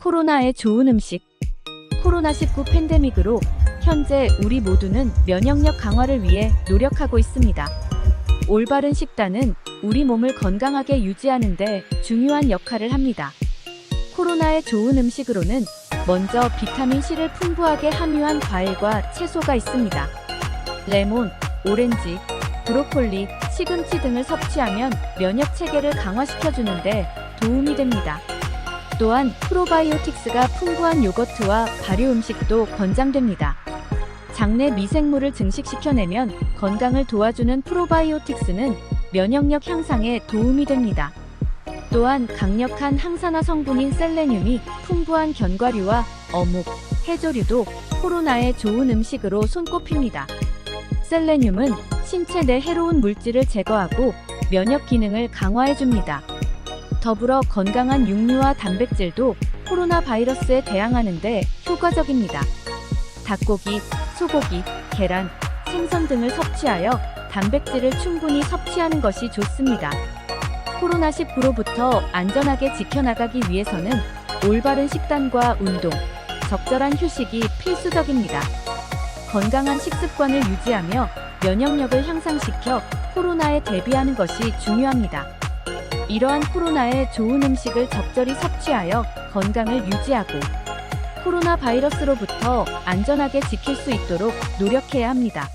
코로나에 좋은 음식. 코로나19 팬데믹으로 현재 우리 모두는 면역력 강화를 위해 노력하고 있습니다. 올바른 식단은 우리 몸을 건강하게 유지하는데 중요한 역할을 합니다. 코로나에 좋은 음식으로는 먼저 비타민C를 풍부하게 함유한 과일과 채소가 있습니다. 레몬, 오렌지, 브로콜리, 시금치 등을 섭취하면 면역 체계를 강화시켜주는데 도움이 됩니다. 또한 프로바이오틱스가 풍부한 요거트와 발효 음식도 권장됩니다. 장내 미생물을 증식시켜내면 건강을 도와주는 프로바이오틱스는 면역력 향상에 도움이 됩니다. 또한 강력한 항산화 성분인 셀레늄이 풍부한 견과류와 어묵, 해조류도 코로나에 좋은 음식으로 손꼽힙니다. 셀레늄은 신체 내 해로운 물질을 제거하고 면역 기능을 강화해줍니다. 더불어 건강한 육류와 단백질도 코로나 바이러스에 대항하는데 효과적입니다. 닭고기, 소고기, 계란, 생선 등을 섭취하여 단백질을 충분히 섭취하는 것이 좋습니다. 코로나19로부터 안전하게 지켜나가기 위해서는 올바른 식단과 운동, 적절한 휴식이 필수적입니다. 건강한 식습관을 유지하며 면역력을 향상시켜 코로나에 대비하는 것이 중요합니다. 이러한 코로나에 좋은 음식을 적절히 섭취하여 건강을 유지하고 코로나 바이러스로부터 안전하게 지킬 수 있도록 노력해야 합니다.